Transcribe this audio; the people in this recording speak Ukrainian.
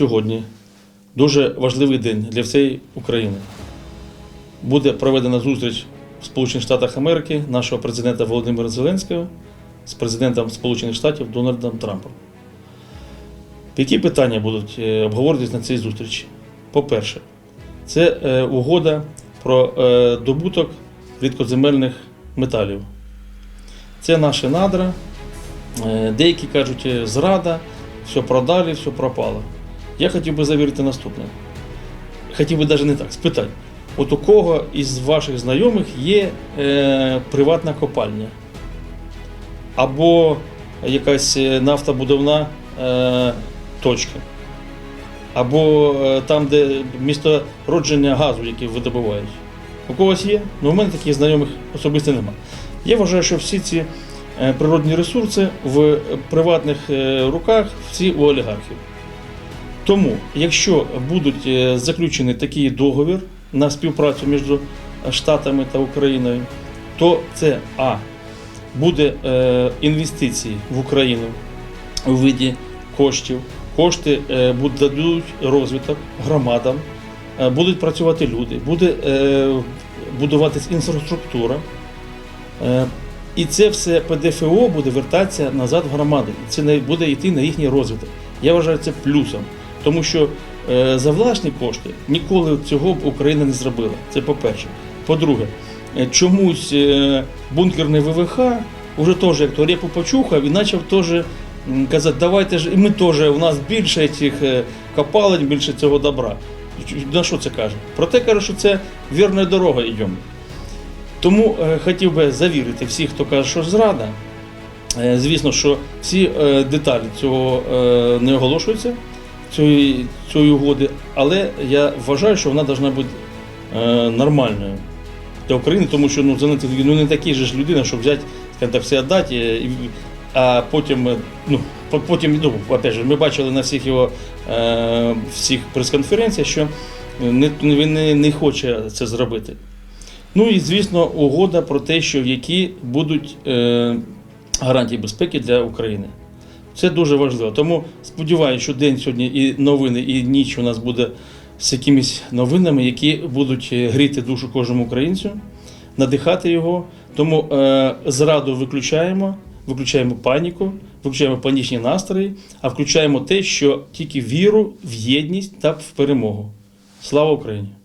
сьогодні дуже важливий день для всієї України. Буде проведена зустріч в Сполучених Штатах Америки нашого президента Володимира Зеленського з президентом Сполучених Штатів Дональдом Трампом. Які питання будуть е, обговорюватись на цій зустрічі? По-перше, це е, угода про е, добуток рідкоземельних металів. Це наші надра. Деякі кажуть, зрада, все продали, все пропало. Я хотів би завірити наступне. Хотів би навіть не так спитати. От у кого із ваших знайомих є е, приватна копальня? Або якась е, нафтобудовна е, точка? Або е, там, де місто родження газу, який видобувають. У когось є? Ну, у мене таких знайомих особисто немає. Я вважаю, що всі ці е, природні ресурси в приватних е, руках, всі у олігархів. Тому, якщо будуть е, заключений такий договір на співпрацю між Штатами та Україною, то це А. Буде е, інвестиції в Україну у виді коштів. Кошти е, дадуть розвиток громадам, е, будуть працювати люди, буде е, будуватись інфраструктура. Е, і це все ПДФО буде вертатися назад в громади. Це буде йти на їхній розвиток. Я вважаю це плюсом, тому що е, за власні кошти ніколи цього б Україна не зробила. Це по-перше. По-друге, е, чомусь е, бункерний ВВХ вже теж як то репу почухав і почав теж казати, давайте ж і ми теж, у нас більше цих копалень, більше цього добра. На що це каже? Проте каже, що це вірна дорога йдемо. Тому хотів би завірити всіх, хто каже, що зрада. Звісно, що всі деталі цього не оголошуються, цієї, цієї угоди, але я вважаю, що вона повинна бути е, нормальною для України, тому що ну, Зеленський ну, не такий же ж людина, щоб взяти, так, все віддати, а потім, е, ну, потім, ну, опять же, ми бачили на всіх його е, всіх прес-конференціях, що не, він не, не хоче це зробити. Ну і звісно, угода про те, що які будуть е, гарантії безпеки для України. Це дуже важливо. Тому сподіваюся, що день сьогодні і новини, і ніч у нас буде з якимись новинами, які будуть е, гріти душу кожному українцю, надихати його. Тому е, зраду виключаємо, виключаємо паніку, виключаємо панічні настрої, а включаємо те, що тільки віру в єдність та в перемогу. Слава Україні!